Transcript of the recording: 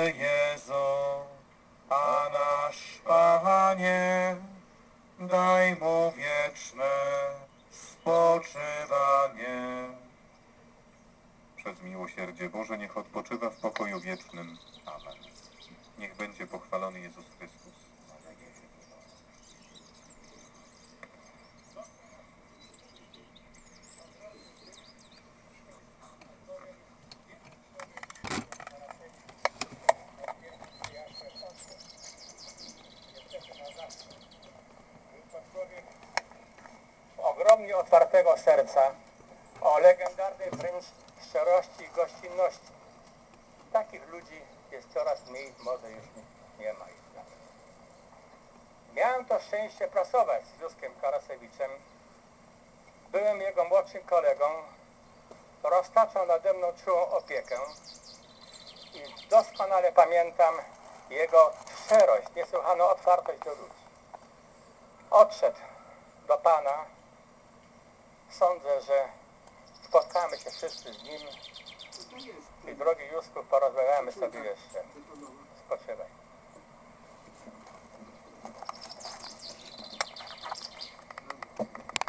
Jezu, a nasz Panie, daj mu wieczne spoczywanie. Przez miłosierdzie Boże niech odpoczywa w pokoju wiecznym. Amen. Niech będzie pochwalony Jezus Chrystus. Ogromnie otwartego serca, o legendarnej wręcz szczerości i gościnności. Takich ludzi jest coraz mniej, może już nie, nie ma ich. nawet. Miałem to szczęście pracować z Józkiem Karasewiczem. Byłem jego młodszym kolegą. Roztaczał nade mną czułą opiekę i doskonale pamiętam jego szczerość, niesłychaną otwartość do ludzi. Odszedł do Pana. Sądzę, że spotkamy się wszyscy z Nim i drogi Józku porozmawiamy sobie jeszcze. Spoczywaj.